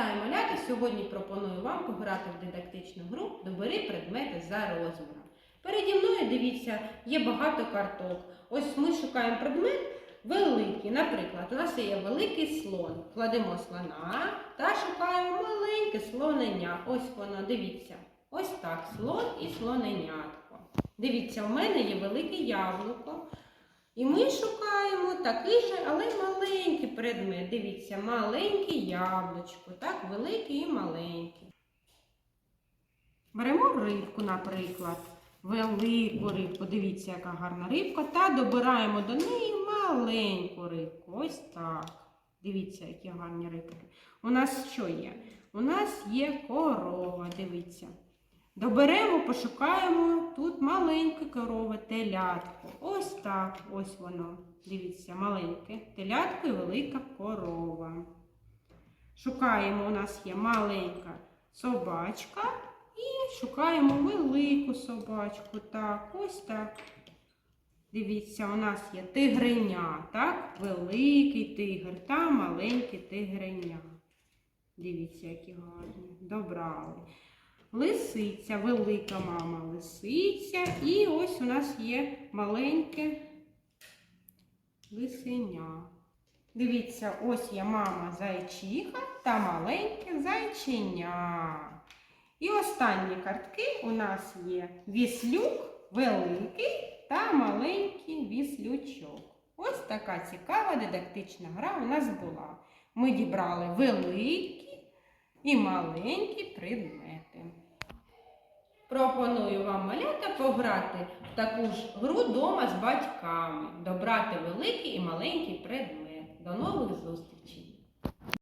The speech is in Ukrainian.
Вітаю малята! Сьогодні пропоную вам пограти в дидактичну гру Добери предмети за розміром. Переді мною, дивіться, є багато карток. Ось ми шукаємо предмет великий. Наприклад, у нас є великий слон. Кладемо слона та шукаємо маленьке слонення. Ось воно, дивіться. Ось так, слон і слоненятко. Дивіться, у мене є велике яблуко. І ми шукаємо такий же, але маленький предмет. Дивіться, маленьке яблучко, так, великий і маленький. Беремо рибку, наприклад, велику рибку. Дивіться, яка гарна рибка. Та добираємо до неї маленьку рибку. Ось так. Дивіться, які гарні рибки. У нас що є? У нас є корова, дивіться. Доберемо, пошукаємо тут маленьке корове телятко. Ось так, ось воно. Дивіться, маленьке телятко і велика корова. Шукаємо, у нас є маленька собачка і шукаємо велику собачку. Так, ось так. Дивіться, у нас є тигриня, так? Великий тигр та маленьке тигриня. Дивіться, які гарні. Добрали. Лисиця, велика мама лисиця. І ось у нас є маленьке лисеня. Дивіться, ось є мама зайчиха та маленьке зайченя. І останні картки у нас є віслюк великий та маленький віслючок. Ось така цікава дидактична гра у нас була. Ми дібрали великі і маленькі предмети. Пропоную вам малята пограти в таку ж гру дома з батьками, добрати великий і маленький предмет. До нових зустрічей!